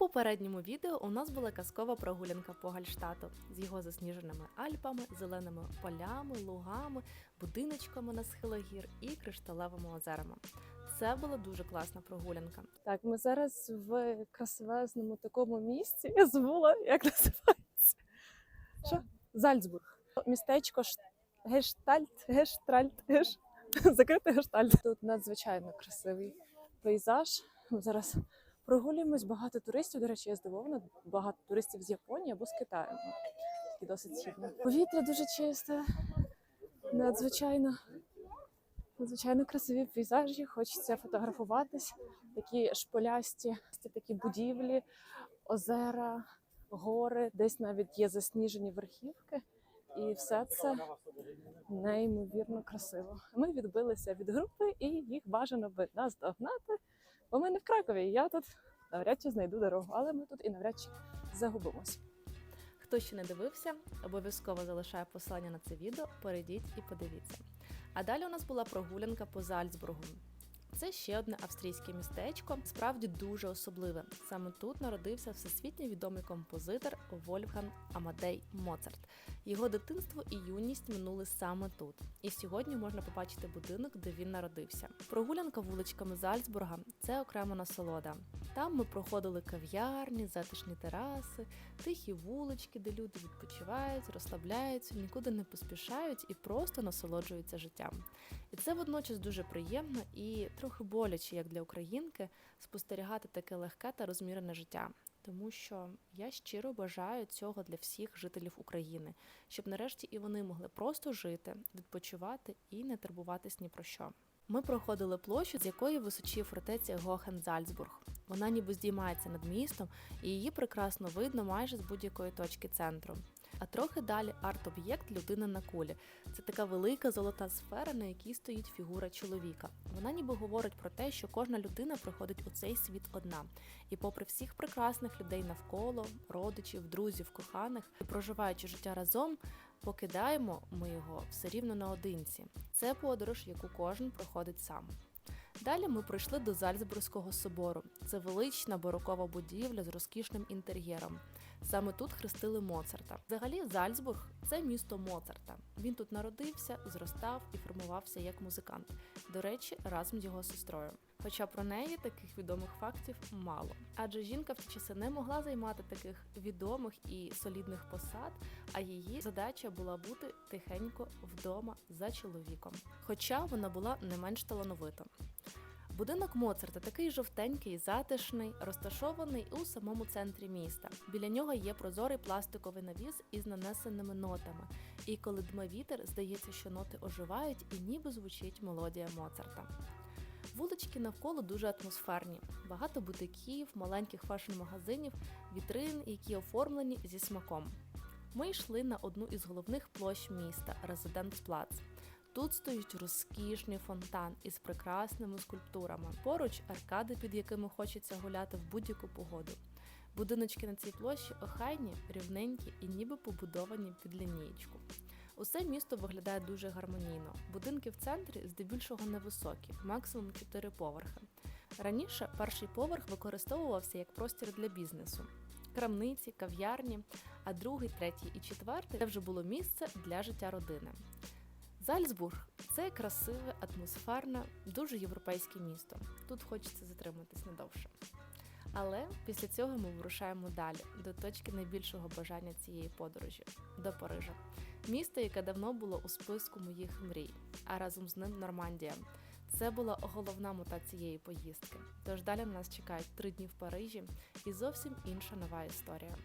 попередньому відео у нас була казкова прогулянка по Гальштату з його засніженими Альпами, зеленими полями, лугами, будиночками на схилах гір і кришталевими озерами. Це була дуже класна прогулянка. Так, ми зараз в красивезному такому місці. Я забула, як називається. Що? Зальцбург. Містечко Ш... Гештальт, Гештральт, Геш... Закритий гештальт. Тут надзвичайно красивий пейзаж. Ми зараз прогулюємось. Багато туристів. До речі, я здивована. Багато туристів з Японії або з Китаю. Такі досить східно. Повітря дуже чисте, надзвичайно. Надзвичайно красиві пейзажі, хочеться фотографуватись. Такі шполясті, такі будівлі, озера, гори, десь навіть є засніжені верхівки. І все це неймовірно красиво. Ми відбилися від групи, і їх бажано би нас догнати. Бо ми не в Кракові. Я тут навряд чи знайду дорогу, але ми тут і навряд чи загубимось. Хто ще не дивився, обов'язково залишаю посилання на це відео, перейдіть і подивіться. А далі у нас була прогулянка по Зальцбургу. Це ще одне австрійське містечко, справді дуже особливе. Саме тут народився всесвітньо відомий композитор Вольфган Амадей Моцарт. Його дитинство і юність минули саме тут. І сьогодні можна побачити будинок, де він народився. Прогулянка вуличками Зальцбурга це окрема насолода. Там ми проходили кав'ярні, затишні тераси, тихі вулички, де люди відпочивають, розслабляються, нікуди не поспішають і просто насолоджуються життям. І це водночас дуже приємно і трохи боляче, як для українки, спостерігати таке легке та розмірене життя. Тому що я щиро бажаю цього для всіх жителів України, щоб нарешті і вони могли просто жити, відпочивати і не турбуватись ні про що. Ми проходили площу, з якої височіє фортеця Гохен-Зальцбург. Вона ніби здіймається над містом, і її прекрасно видно майже з будь-якої точки центру. А трохи далі арт-об'єкт людина на кулі. Це така велика золота сфера, на якій стоїть фігура чоловіка. Вона ніби говорить про те, що кожна людина приходить у цей світ одна. І попри всіх прекрасних людей навколо, родичів, друзів, коханих, і проживаючи життя разом, покидаємо ми його все рівно наодинці. Це подорож, яку кожен проходить сам. Далі ми прийшли до Зальцбурзького собору. Це велична барокова будівля з розкішним інтер'єром. Саме тут хрестили Моцарта. Взагалі, Зальцбург це місто Моцарта. Він тут народився, зростав і формувався як музикант. До речі, разом з його сестрою. Хоча про неї таких відомих фактів мало. Адже жінка в ті часи не могла займати таких відомих і солідних посад, а її задача була бути тихенько вдома за чоловіком. Хоча вона була не менш талановита. Будинок Моцарта такий жовтенький, затишний, розташований у самому центрі міста. Біля нього є прозорий пластиковий навіс із нанесеними нотами. І коли дме вітер, здається, що ноти оживають і ніби звучить мелодія Моцарта. Вулички навколо дуже атмосферні, багато бутиків, маленьких фешн-магазинів, вітрин, які оформлені зі смаком. Ми йшли на одну із головних площ міста Резидентсплац. Тут стоїть розкішний фонтан із прекрасними скульптурами. Поруч аркади, під якими хочеться гуляти в будь-яку погоду. Будиночки на цій площі охайні, рівненькі і ніби побудовані під лінієчку. Усе місто виглядає дуже гармонійно. Будинки в центрі здебільшого невисокі, максимум 4 поверхи. Раніше перший поверх використовувався як простір для бізнесу. Крамниці, кав'ярні, а другий, третій і четвертий це вже було місце для життя родини. Зальцбург це красиве, атмосферне, дуже європейське місто. Тут хочеться затриматись надовше. Але після цього ми вирушаємо далі до точки найбільшого бажання цієї подорожі до Парижа, місто, яке давно було у списку моїх мрій, а разом з ним Нормандія. Це була головна мета цієї поїздки. Тож далі нас чекають три дні в Парижі і зовсім інша нова історія.